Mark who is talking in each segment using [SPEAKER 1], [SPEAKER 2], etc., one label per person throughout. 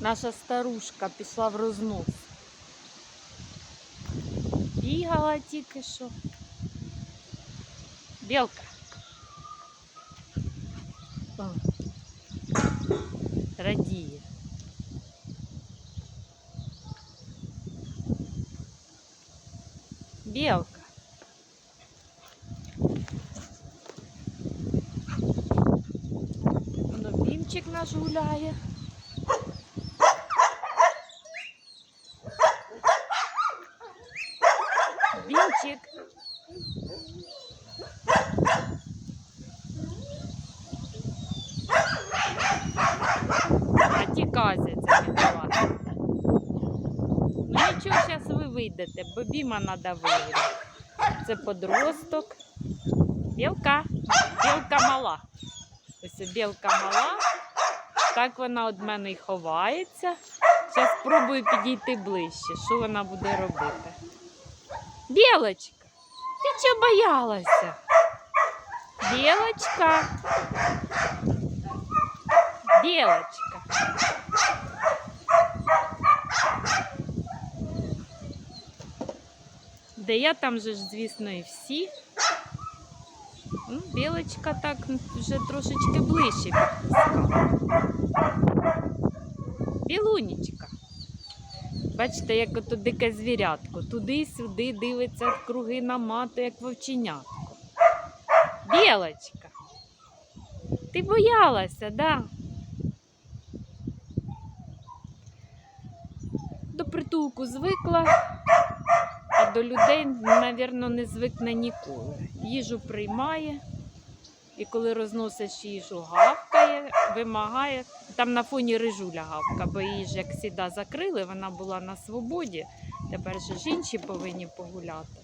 [SPEAKER 1] Наша старушка пішла в рознос. Бігала тільки що. Білка. О. Радіє. Білка. Воно бімчик наш гуляє. Бімчик. А ті казяться віддавати. Ну нічого, зараз ви вийдете, бо біма треба виграти. Це подросток. Білка. Білка мала. Ось білка мала. Так вона від мене й ховається. Зараз спробую підійти ближче. Що вона буде робити? Білочка, ти чого боялася? Білочка. Білочка. Де я там же ж, звісно, і всі. Ну, білочка так вже трошечки ближче підпускала. Білунічка. Бачите, як ото дике звірятко. Туди-сюди дивиться круги на мату, як вовченятко. Білочка. Ти боялася, да? До притулку звикла, а до людей, навірно, не звикне ніколи. Їжу приймає, і коли розносиш їжу, вимагає. Там на фоні рижуля гавка, бо її ж як сіда закрили, вона була на свободі. Тепер же ж інші повинні погуляти.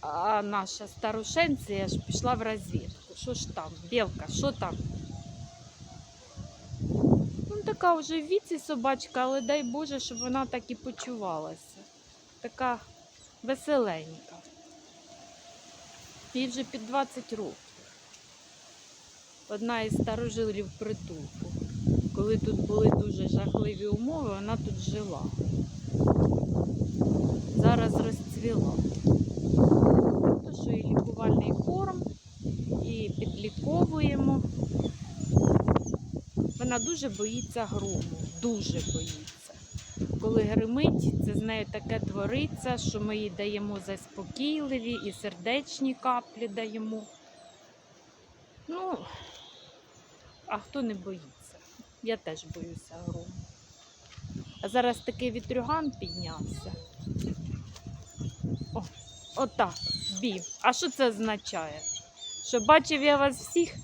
[SPEAKER 1] А наша старушенція ж пішла в розвідку. Що ж там? Білка, що там? Ну, така вже в віці собачка, але дай Боже, щоб вона так і почувалася. Така веселенька. Їй вже під 20 років. Одна із старожилів притулку. Коли тут були дуже жахливі умови, вона тут жила. Зараз розцвіла. То, що і лікувальний корм, і підліковуємо. Вона дуже боїться грому, дуже боїться. Коли гримить, це з нею таке твориться, що ми їй даємо заспокійливі і сердечні каплі даємо. Ну, а хто не боїться? Я теж боюся грому. А зараз такий вітрюган піднявся. О, отак, бів. А що це означає? Що бачив я вас всіх?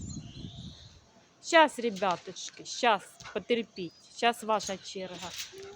[SPEAKER 1] Щас, ребяточки, щас, потерпіть. Щас ваша черга.